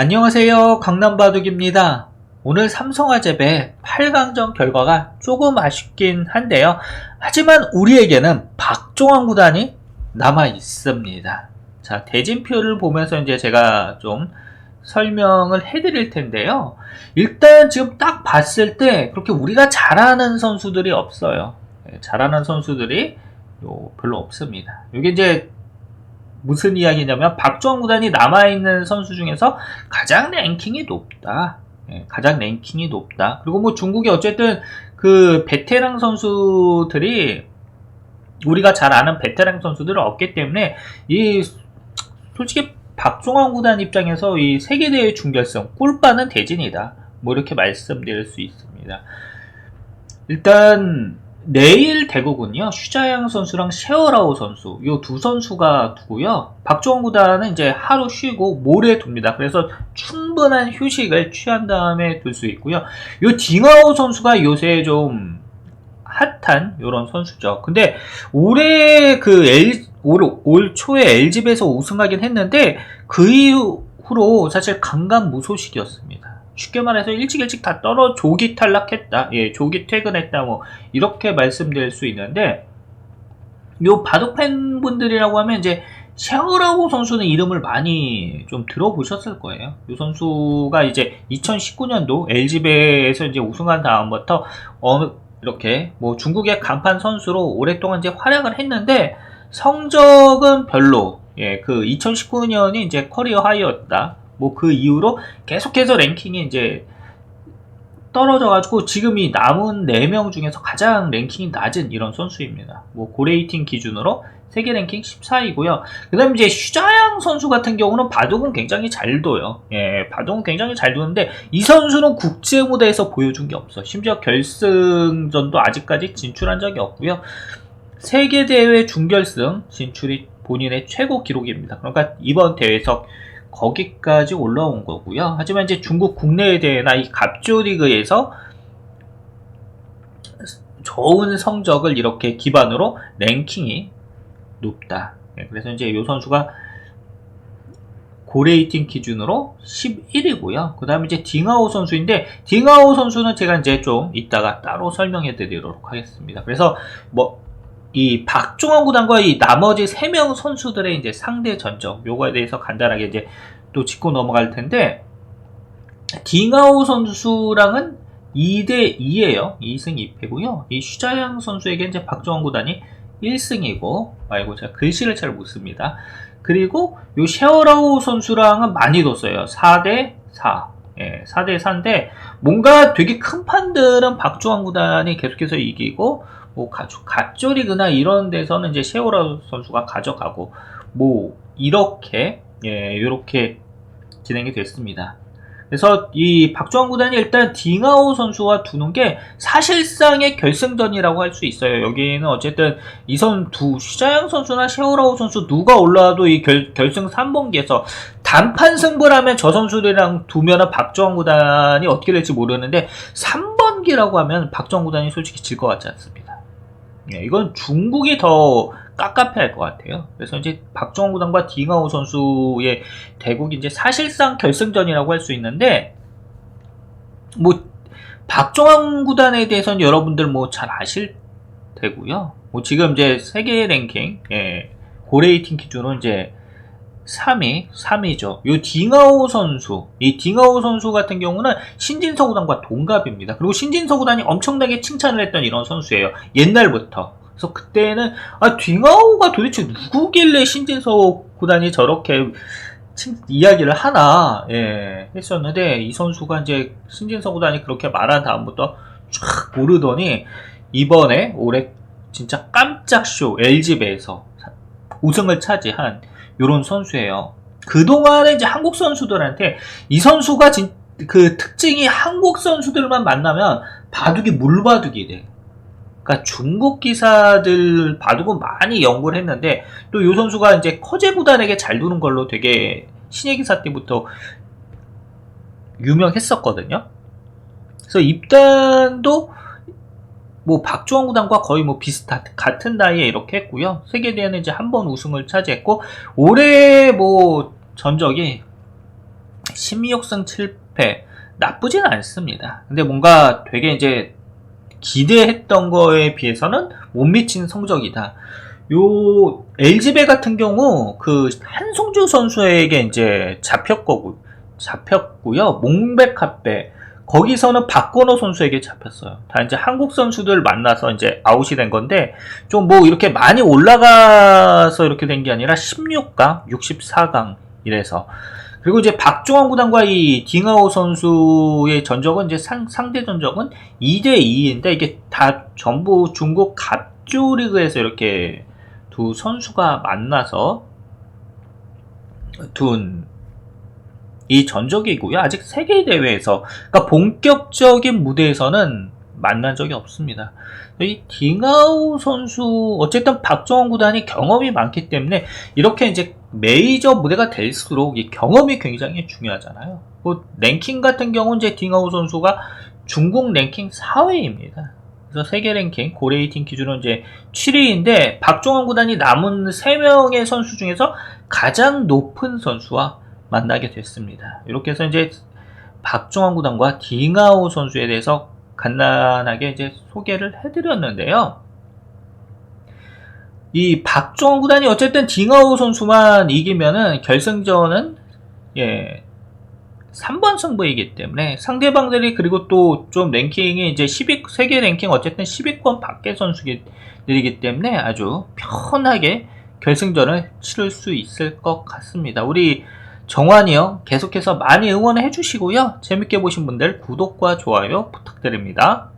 안녕하세요. 강남바둑입니다. 오늘 삼성화재배 8강전 결과가 조금 아쉽긴 한데요. 하지만 우리에게는 박종환 구단이 남아 있습니다. 자, 대진표를 보면서 이제 제가 좀 설명을 해드릴 텐데요. 일단 지금 딱 봤을 때 그렇게 우리가 잘하는 선수들이 없어요. 예, 잘하는 선수들이 요 별로 없습니다. 이게 이제 무슨 이야기냐면 박주원 구단이 남아있는 선수 중에서 가장 랭킹이 높다. 예, 가장 랭킹이 높다. 그리고 뭐 중국이 어쨌든 그 베테랑 선수들이 우리가 잘 아는 베테랑 선수들은 없기 때문에 이 솔직히 박종원 구단 입장에서 이 세계대회 중결승 꿀빠는 대진이다. 뭐 이렇게 말씀드릴 수 있습니다. 일단 내일 대구군요. 슈자양 선수랑 셰어라우 선수 요두 선수가 두고요. 박종원 구단은 이제 하루 쉬고 모레 둡니다. 그래서 충분한 휴식을 취한 다음에 둘 수 있고요. 요 딩아오 선수가 요새 좀 핫한 요런 선수죠. 근데 올해 그 L, 올, 올 초에 LG에서 우승하긴 했는데 그 이후로 사실 강간 무소식이었습니다. 쉽게 말해서 일찍 일찍 다 떨어 조기 탈락했다. 예, 조기 퇴근했다. 뭐 이렇게 말씀드릴 수 있는데 요 바둑 팬분들이라고 하면 이제 샤오라고 선수는 이름을 많이 좀 들어보셨을 거예요. 이 선수가 이제 2019년도 LG배에서 이제 우승한 다음부터 어, 이렇게 뭐 중국의 간판 선수로 오랫동안 이제 활약을 했는데 성적은 별로. 예, 그 2019년이 이제 커리어 하이였다. 뭐 그 이후로 계속해서 랭킹이 이제 떨어져가지고 지금 이 남은 4명 중에서 가장 랭킹이 낮은 이런 선수입니다. 뭐 고레이팅 기준으로 세계 랭킹 14위고요. 그 다음에 이제 슈자양 선수 같은 경우는 바둑은 굉장히 잘 둬요. 예, 바둑은 굉장히 잘 두는데 이 선수는 국제 무대에서 보여준 게 없어. 심지어 결승전도 아직까지 진출한 적이 없고요. 세계 대회 중결승 진출이 본인의 최고 기록입니다. 그러니까 이번 대회에서 거기까지 올라온 거고요. 하지만 이제 중국 국내 대회나 이 갑조 리그에서 좋은 성적을 이렇게 기반으로 랭킹이 높다. 네, 그래서 이제 이 선수가 고레이팅 기준으로 11이고요. 그 다음에 이제 딩하오 선수인데, 딩하오 선수는 제가 이제 좀 이따가 따로 설명해 드리도록 하겠습니다. 그래서 뭐, 이 박종원 구단과 이 나머지 3명 선수들의 이제 상대 전적, 요거에 대해서 간단하게 이제 또 짚고 넘어갈 텐데, 딩하오 선수랑은 2대 2예요. 2승 2패고요. 이 슈자양 선수에게 이제 박종원 구단이 1승이고, 아이고 제가 글씨를 잘 못 씁니다. 그리고 요 셰어라우 선수랑은 많이 뒀어요. 4대 4. 예, 4대 4인데 뭔가 되게 큰 판들은 박주환 구단이 계속해서 이기고 뭐 가족 갓조리그나 이런 데서는 이제 셰어라우 선수가 가져가고 뭐 이렇게 예, 이렇게 진행이 됐습니다. 그래서 이 박주환 구단이 일단 딩하오 선수와 두는 게 사실상의 결승전이라고 할 수 있어요. 여기는 어쨌든 이 선 두 슈자양 선수나 셰오라오 선수 누가 올라와도 이 결, 결승 3번기에서 단판 승부라면 저 선수들이랑 두면은 박주환 구단이 어떻게 될지 모르는데 3번기라고 하면 박주환 구단이 솔직히 질 것 같지 않습니다. 예, 이건 중국이 더 깝깝해 할 것 같아요. 그래서 이제 박정호 구단과 딩하오 선수의 대국이 이제 사실상 결승전이라고 할 수 있는데 뭐 박정환 구단에 대해서는 여러분들 뭐 잘 아실 테고요. 뭐 지금 이제 세계 랭킹 예, 고레이팅 기준으로 이제 3위, 3위죠. 요 딩하오 선수, 이 딩하오 선수 같은 경우는 신진서 구단과 동갑입니다. 그리고 신진서 구단이 엄청나게 칭찬을 했던 이런 선수예요. 옛날부터. 그래서 그때는 아 딩하오가 도대체 누구길래 신진서 구단이 저렇게 칭, 이야기를 하나 예, 했었는데 이 선수가 이제 신진서 구단이 그렇게 말한 다음부터 쫙 오르더니 이번에 올해 진짜 깜짝 쇼 LG배에서 우승을 차지한 이런 선수예요. 그동안에 이제 한국 선수들한테 이 선수가 진, 그 특징이 한국 선수들만 만나면 바둑이 물바둑이 돼. 그러니까 중국 기사들 바둑은 많이 연구를 했는데 또 이 선수가 이제 커제 구단에게 잘 두는 걸로 되게 신예 기사 때부터 유명했었거든요. 그래서 입단도 뭐 박주원 구단과 거의 뭐 비슷한 같은 나이에 이렇게 했고요. 세계 대회는 이제 한 번 우승을 차지했고 올해 뭐 전적이 16승 7패 나쁘진 않습니다. 근데 뭔가 되게 이제 기대했던 거에 비해서는 못 미친 성적이다. 요 LG배 같은 경우 그 한송주 선수에게 이제 잡혔고 잡혔고요. 몽백합배 거기서는 박건호 선수에게 잡혔어요. 다 이제 한국 선수들 만나서 이제 아웃이 된 건데 좀 뭐 이렇게 많이 올라가서 이렇게 된 게 아니라 16강, 64강 이래서 그리고 이제 박종원 구단과 이 딩하오 선수의 전적은 이제 상, 상대 전적은 2대 2인데 이게 다 전부 중국 갑조 리그에서 이렇게 두 선수가 만나서 둔 이 전적이고요. 아직 세계 대회에서 그러니까 본격적인 무대에서는 만난 적이 없습니다. 이 딩하우 선수 어쨌든 박정원 구단이 경험이 많기 때문에 이렇게 이제 메이저 무대가 될수록 이 경험이 굉장히 중요하잖아요. 뭐 랭킹 같은 경우는 이제 딩하우 선수가 중국 랭킹 4위입니다. 그래서 세계 랭킹 고레이팅 기준으로 이제 7위인데 박종원 구단이 남은 3명의 선수 중에서 가장 높은 선수와 만나게 됐습니다. 이렇게 해서 이제 박종원 구단과 딩하오 선수에 대해서 간단하게 이제 소개를 해드렸는데요. 이 박종원 구단이 어쨌든 딩하오 선수만 이기면은 결승전은 예 3번 승부이기 때문에 상대방들이 그리고 또 좀 랭킹이 이제 10위 세계 랭킹 어쨌든 10위권 밖의 선수들이기 때문에 아주 편하게 결승전을 치를 수 있을 것 같습니다. 우리 정환이요 계속해서 많이 응원해 주시고요 재밌게 보신 분들 구독과 좋아요 부탁드립니다.